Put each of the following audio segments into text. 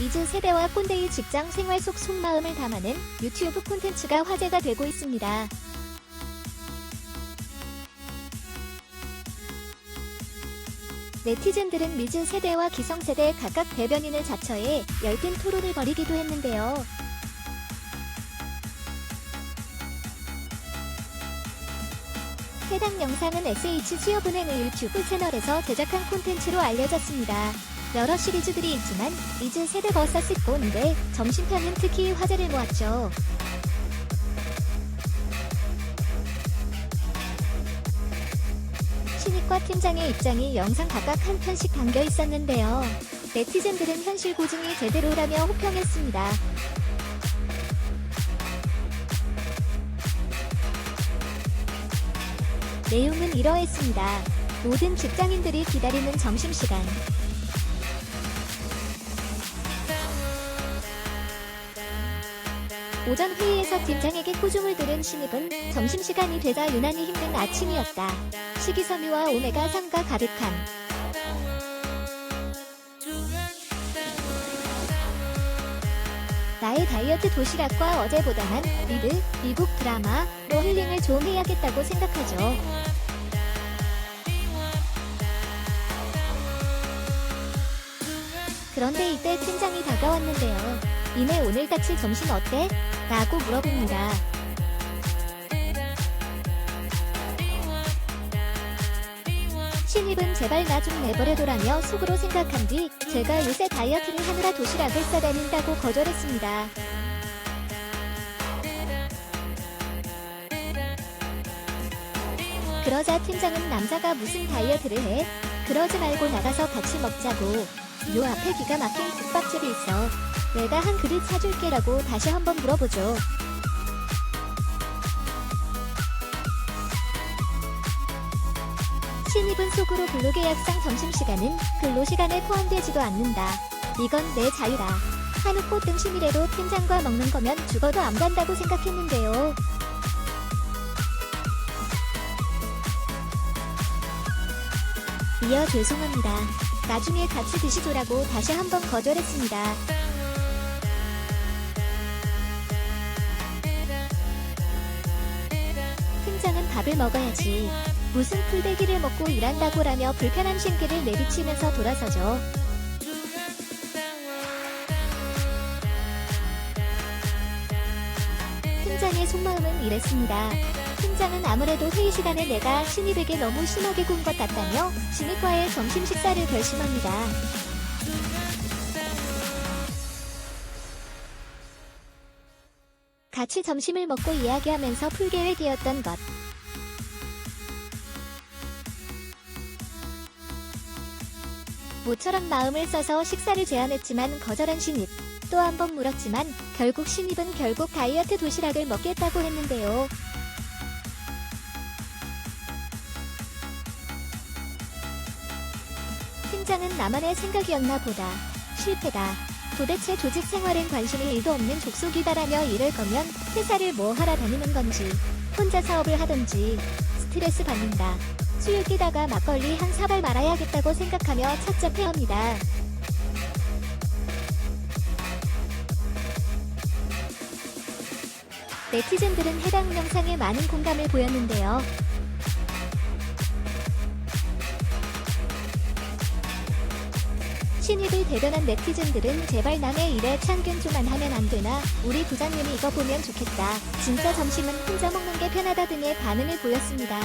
이즈 세대와 꼰대의 직장 생활 속 속마음을 담아낸 유튜브 콘텐츠가 화제가 되고 있습니다. 네티즌들은 미즈 세대와 기성세대 각각 대변인을 자처해 열띤 토론을 벌이기도 했는데요. 해당 영상은 SH 수협은행의 유튜브 채널에서 제작한 콘텐츠로 알려졌습니다. 여러 시리즈들이 있지만 이즈 세대 버서스 꼰대 점심편은 특히 화제를 모았죠. 신입과 팀장의 입장이 영상 각각 한 편씩 담겨 있었는데요. 네티즌들은 현실 고증이 제대로라며 호평했습니다. 내용은 이러했습니다. 모든 직장인들이 기다리는 점심시간. 오전 회의에서 팀장에게 꾸중을 들은 신입은 점심시간이 되자 유난히 힘든 아침이었다. 식이섬유와 오메가 3가 가득한 나의 다이어트 도시락과 어제보다는 리드, 미국 드라마로 힐링을 좀 해야겠다고 생각하죠. 그런데 이때 팀장이 다가왔는데요. 이내 오늘 같이 점심 어때? 라고 물어봅니다. 신입은 제발 나 좀 내버려둬라며 속으로 생각한 뒤 제가 요새 다이어트를 하느라 도시락을 싸다닌다고 거절했습니다. 그러자 팀장은 남자가 무슨 다이어트를 해? 그러지 말고 나가서 같이 먹자고. 요 앞에 기가 막힌 국밥집이 있어. 내가 한 그릇 사줄게라고 다시 한번 물어보죠. 신입은 속으로 근로계약상 점심시간은 근로시간에 포함되지도 않는다. 이건 내 자유다. 한우 꽃 등 심이래도 팀장과 먹는 거면 죽어도 안 간다고 생각했는데요. 이어 죄송합니다. 나중에 같이 드시조라고 다시 한번 거절했습니다. 팀장은 밥을 먹어야지. 무슨 풀떼기를 먹고 일한다고라며 불편한 신기를 내비치면서 돌아서죠. 팀장의 속마음은 이랬습니다. 팀장은 아무래도 회의 시간에 내가 신입에게 너무 심하게 군 것 같다며 신입과의 점심 식사를 결심합니다. 같이 점심을 먹고 이야기하면서 풀 계획이었던 것. 모처럼 마음을 써서 식사를 제안했지만 거절한 신입. 또 한 번 물었지만 결국 신입은 결국 다이어트 도시락을 먹겠다고 했는데요. 팀장은 나만의 생각이었나 보다. 실패다. 도대체 조직 생활엔 관심이 1도 없는 족속이다라며 이럴 거면 회사를 뭐 하러 다니는 건지 혼자 사업을 하던지 스트레스 받는다. 술 끼다가 막걸리 한 사발 말아야겠다고 생각하며 착잡해 합니다. 네티즌들은 해당 영상에 많은 공감을 보였는데요. 신입을 대변한 네티즌들은 제발 남의 일에 참견 좀안 하면 안 되나? 우리 부장님이 이거 보면 좋겠다. 진짜 점심은 혼자 먹는 게 편하다 등의 반응을 보였습니다.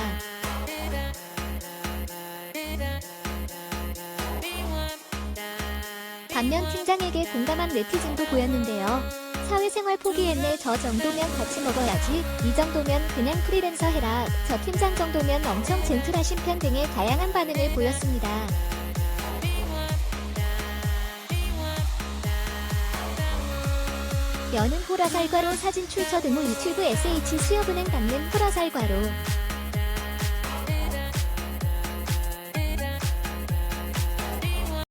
반면 팀장에게 공감한 네티즌도 보였는데요. 사회생활 포기했네 저 정도면 같이 먹어야지 이 정도면 그냥 프리랜서 해라 저 팀장 정도면 엄청 젠틀하신 편 등의 다양한 반응을 보였습니다. 여는 호라살과로 사진 출처 등후 유튜브 SH 수협은행 담는 호라살과로